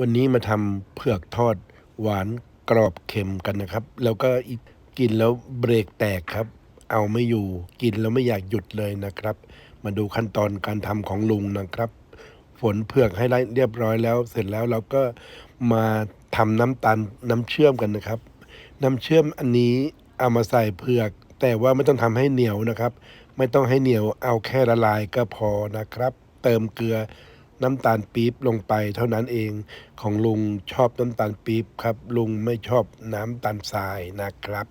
วันนี้มาทำเผือกทอดหวานกรอบเค็มกันนะครับ แล้วก็กกินแล้วเบรกแตกครับ เอาไม่อยู่กินแล้วไม่อยากหยุดเลยนะครับ มาดูขั้นตอนการทำของลุงนะครับ ฝนเผือกให้เรียบร้อยแล้ว เสร็จแล้วเราก็มาทำน้ำตาลน้ำเชื่อมกันนะครับ น้ำเชื่อมอันนี้เอามาใส่เผือก แต่ว่าไม่ต้องทำให้เหนียวนะครับ ไม่ต้องให้เหนียวเอาแค่ละลายก็พอนะครับ เติมเกลือ น้ำตาลปี๊บลงไปเท่านั้นเองของลุงชอบน้ำตาลปี๊บครับ ลุงไม่ชอบน้ำตาลทรายนะครับ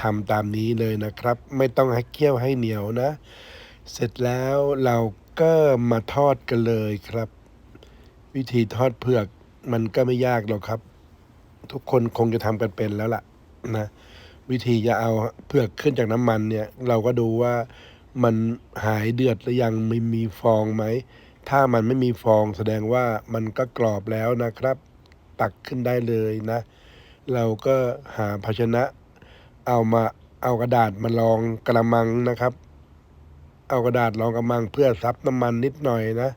ทำตามนี้เลยนะครับ ไม่ต้องให้เคี่ยวให้เหนียวนะ เสร็จแล้วเราก็มาทอดกันเลยครับ วิธีทอดเผือกมันก็ไม่ยากหรอกครับ ทุกคนคงจะทำกันเป็นแล้วล่ะนะวิธีจะเอาเผือกขึ้นจากน้ำมันเนี่ย เราก็ดูว่ามันหายเดือดหรือยังไม่มีฟองไหม ถ้ามันไม่มีฟองแสดงว่ามันก็กรอบแล้วนะครับ ตักขึ้นได้เลยนะ เราก็หาภาชนะ เอามาเอากระดาษมารองกระมังนะครับ เอากระดาษรองกระมังเพื่อซับน้ำมันนิดหน่อยนะ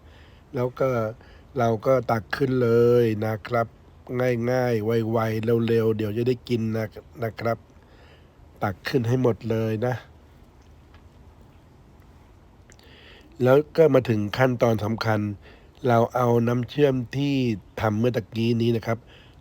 แล้วก็เราก็ตักขึ้นเลยนะครับ ง่ายๆ ไวๆเร็วๆเดี๋ยวจะได้กินนะนะครับ ตักขึ้นให้หมดเลยนะ แล้วก็มาถึงขั้นตอนสำคัญ เราเอาน้ำเชื่อมที่ทำเมื่อตะกี้นี้นะครับ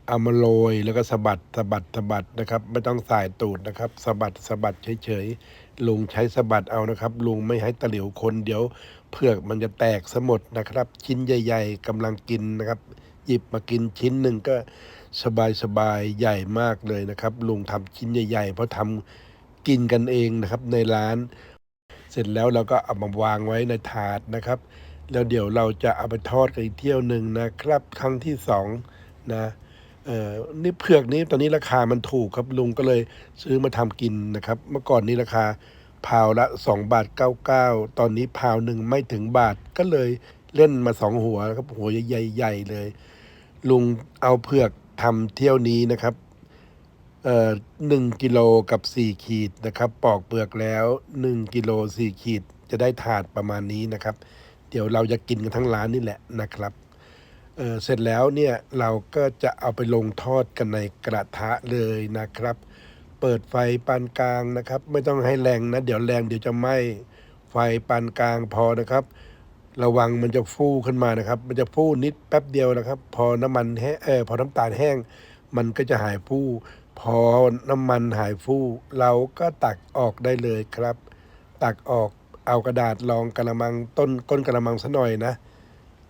เอามาโรยแล้วก็สะบัดสะบัดสะบัดนะครับ ไม่ต้องสายตูดนะครับสะบัดสะบัดเฉยๆลุงใช้สะบัดเอานะครับ ลุงไม่ให้ตะเหลิวคนเดี๋ยวเผือกมันจะแตกสมดนะครับ ชิ้นใหญ่ ๆกำลังกินนะครับหยิบมากินชิ้นหนึ่งก็สบายๆใหญ่มากเลยนะครับ ลุงทำชิ้นใหญ่ ๆ เพราะทำกินกันเองนะครับในร้าน เสร็จแล้วเราก็เอามาวางไว้ในถาดนะครับ แล้วเดี๋ยวเราจะเอาไปทอดกันอีกเที่ยวหนึ่งนะครับครั้งที่สองนะเอ่อนี่เผือกนี้ตอนนี้ราคามันถูกครับลุงก็เลยซื้อมาทำกินนะครับ เมื่อก่อนนี้ราคาพาวละ2บาท99 ตอนนี้พาวหนึ่งไม่ถึงบาทก็เลยเล่นมาสองหัวครับหัวใหญ่ๆเลย ลุงเอาเผือกทำเที่ยวนี้นะครับ หนึ่งกิโลกับสี่ขีดนะครับ ปอกเปลือกแล้วหนึ่งกิโลสี่ขีดจะได้ถาดประมาณนี้นะครับ เดี๋ยวเราจะกินกันทั้งร้านนี่แหละนะครับเออเสร็จแล้วเนี่ยเราก็จะเอาไปลงทอดกันในกระทะเลยนะครับ เปิดไฟปานกลางนะครับ ไม่ต้องให้แรงนะ เดี๋ยวแรงเดี๋ยวจะไหม้ไฟปานกลางพอนะครับ ระวังมันจะฟูขึ้นมานะครับ มันจะฟูนิดแป๊บเดียวนะครับ พอน้ำมันแห้งเออพอน้ำตาลแห้ง มันก็จะหายฟู พอน้ำมันหายฟูเราก็ตักออกได้เลยครับ ตักออกเอากระดาษรองกระมังต้นก้นกระมังซะหน่อยนะ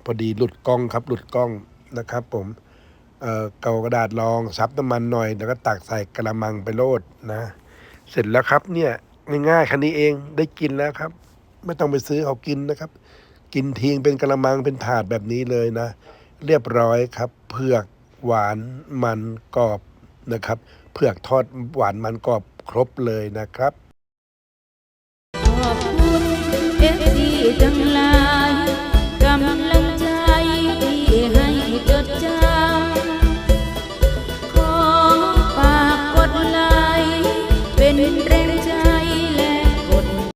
พอดีหลุดกล้องครับหลุดกล้องนะครับ ผมเอ่อเกากระดาษรองซับน้ำมันหน่อยแล้วก็ตักใส่กระมังไปโลดนะ เสร็จแล้วครับเนี่ยง่ายๆแค่นี้เองได้กินแล้วครับ ไม่ต้องไปซื้อเขากินนะครับ กินทิ้งเป็นกระมังเป็นถาดแบบนี้เลยนะ เรียบร้อยครับ เผือกหวานมันกรอบ นะครับ เผือกทอดหวานมันกรอบครบเลยนะครับ